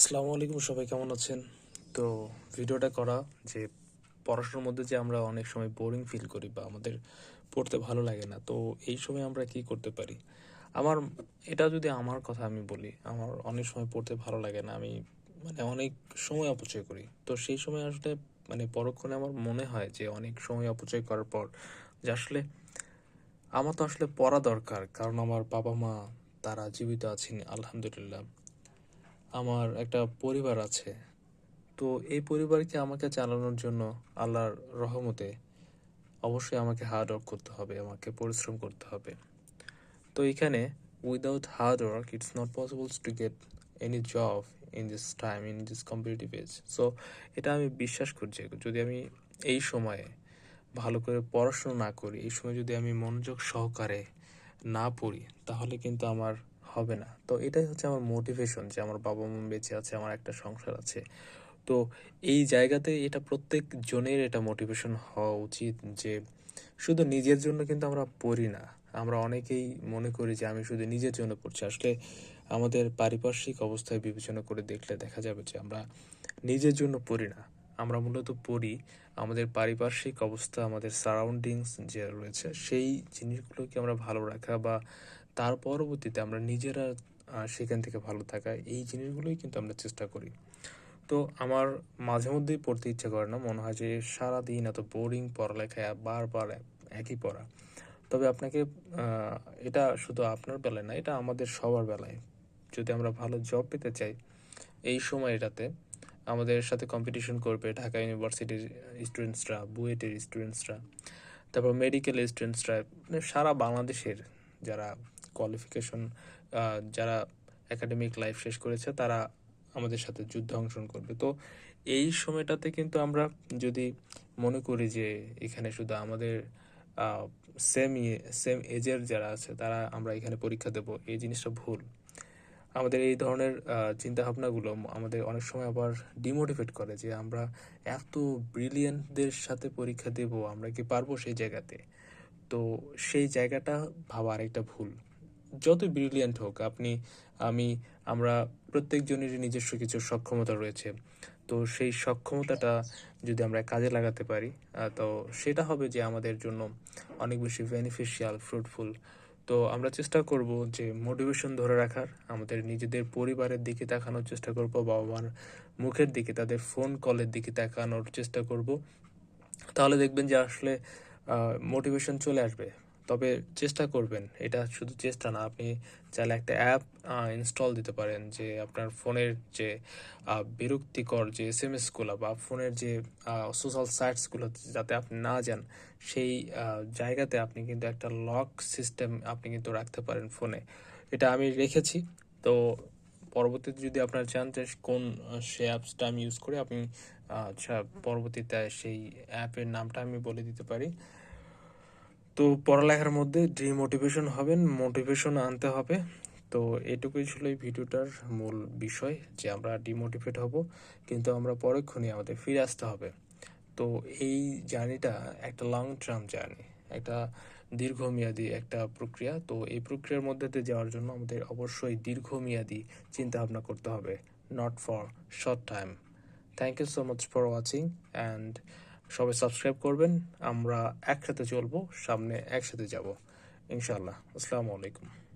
আসসালামু আলাইকুম, সবাই কেমন আছেন? তো ভিডিওটা করা যে পড়াশোনার মধ্যে যে আমরা অনেক সময় বোরিং ফিল করি বা আমাদের পড়তে ভালো লাগে না, তো এই সময় আমরা কি করতে পারি? আমার, এটা যদি আমার কথা আমি বলি, আমার অনেক সময় পড়তে ভালো লাগে না, আমি মানে অনেক সময় অপচয় করি। তো সেই সময় আসলে মানে পরক্ষণে আমার মনে হয় যে অনেক সময় অপচয় করার পর যে আসলে আমার তো আসলে পড়া দরকার, কারণ আমার বাবা মা তারা জীবিত আছেন, আলহামদুলিল্লাহ। আমার একটা পরিবার আছে। তো এই পরিবারকে আমাকে চালানোর জন্য আল্লাহর রহমতে অবশ্যই আমাকে হার্ড ওয়ার্ক করতে হবে, আমাকে পরিশ্রম করতে হবে। তো এখানে without hard work it's not possible to get any job in this time in this competitive age so এটা আমি বিশ্বাস করছি। যদি আমি এই সময়ে ভালো করে পড়াশোনা না করি, এই সময় যদি আমি মনোযোগ সহকারে না পড়ি, তাহলে কিন্তু আমার হবে না। তো এটাই হচ্ছে আমার মোটিভেশন যে আমার বাবা মা বেঁচে আছে, আমার একটা সংসার আছে। তো এই জায়গাতে এটা প্রত্যেক জনের এটা মোটিভেশন হওয়া উচিত যে শুধু নিজের জন্য কিন্তু আমরা পড়ি না। আমরা অনেকেই মনে করি যে আমি শুধু নিজের জন্য পড়ছি। আসলে আমাদের পারিপার্শ্বিক অবস্থায় বিবেচনা করে দেখলে দেখা যাবে যে আমরা নিজের জন্য পড়ি না। আমরা মূলত পড়ি আমাদের পারিপার্শ্বিক অবস্থা, আমাদের সারাউন্ডিংস যে রয়েছে, সেই জিনিসগুলোকে আমরা ভালো রাখা বা তার পরবর্তীতে আমরা নিজেরা সেখান থেকে ভালো থাকা, এই জিনিসগুলোই কিন্তু আমরা চেষ্টা করি। তো আমার মাঝে মধ্যেই পড়তে ইচ্ছা করে না, মনে হয় যে সারাদিন এত বোরিং পড়ালেখায় বারবার একই পড়া। তবে আপনাকে এটা শুধু আপনার বেলায় না, এটা আমাদের সবার বেলায়। যদি আমরা ভালো জব পেতে চাই, এই সময় এটাতে আমাদের সাথে কম্পিটিশন করবে ঢাকা ইউনিভার্সিটির স্টুডেন্টসরা বুয়েটের স্টুডেন্টসরা তারপর মেডিকেল স্টুডেন্টসরা মানে সারা বাংলাদেশের যারা কোয়ালিফিকেশন যারা একাডেমিক লাইফ শেষ করেছে, তারা আমাদের সাথে যুদ্ধে অংশগ্রহণ করবে। তো এই সময়টাতে কিন্তু আমরা যদি মনে করি যে এখানে শুধু আমাদের সেম সেম এজের যারা আছে, তারা আমরা এখানে পরীক্ষা দেব, এই জিনিসটা ভুল। আমাদের এই ধরনের চিন্তা ভাবনাগুলো আমাদের অনেক সময় আবার ডিমোটিভেট করে যে আমরা এত ব্রিলিয়েন্টদের সাথে পরীক্ষা দেব, আমরা কি পারব সেই জায়গাতে? তো সেই জায়গাটা ভাবা আরেকটা ভুল। যত ব্রিলিয়েন্ট হোক, আপনি, আমি, আমরা প্রত্যেকজনেরই নিজস্ব কিছু সক্ষমতা রয়েছে। তো সেই সক্ষমতাটা যদি আমরা কাজে লাগাতে পারি তো সেটা হবে যে আমাদের জন্য অনেক বেশি বেনিফিশিয়াল ফ্রুটফুল তো আমরা চেষ্টা করব যে মোটিভেশন ধরে রাখার, আমাদের নিজেদের পরিবারের দিকে তাকানোর চেষ্টা করব বাবা মার মুখের দিকে, তাদের ফোন কলের দিকে তাকানোর চেষ্টা করব। তাহলে দেখবেন যে আসলে মোটিভেশন চলে আসবে। তবে চেষ্টা করবেন। এটা শুধু চেষ্টা না, আপনি চাইলে একটা অ্যাপ ইনস্টল দিতে পারেন যে আপনার ফোনের যে বিরক্তিকর যে এস এম এসগুলো বা ফোনের যে সোশ্যাল সাইটসগুলো যাতে আপনি না যান, সেই জায়গাতে আপনি কিন্তু একটা লক সিস্টেম আপনি কিন্তু রাখতে পারেন ফোনে। এটা আমি রেখেছি। তো পরবর্তীতে যদি আপনার চান যে কোন সে অ্যাপসটা আমি ইউজ করি, আপনি আচ্ছা পরবর্তীতে সেই অ্যাপের নামটা আমি বলে দিতে পারি। তো পড়ালেখার মধ্যে ডিমোটিভেশন হবেন মোটিভেশন আনতে হবে। তো এটুকুই ছিল এই ভিডিওটার মূল বিষয় যে আমরা ডিমোটিভেট হব, কিন্তু আমরা পরক্ষণে আমাদের ফিরে আসতে হবে। তো এই জার্নিটা একটা লং টার্ম জার্নি একটা দীর্ঘমেয়াদী একটা প্রক্রিয়া। তো এই প্রক্রিয়ার মধ্যে দিয়ে যাওয়ার জন্য আমাদের অবশ্যই দীর্ঘমেয়াদী চিন্তা ভাবনা করতে হবে not for short time thank you so much for watching and সবাই সাবস্ক্রাইব করবেন। আমরা একসাথে চলবো সামনে একসাথে যাব। ইনশাআল্লাহ। আসসালামু আলাইকুম।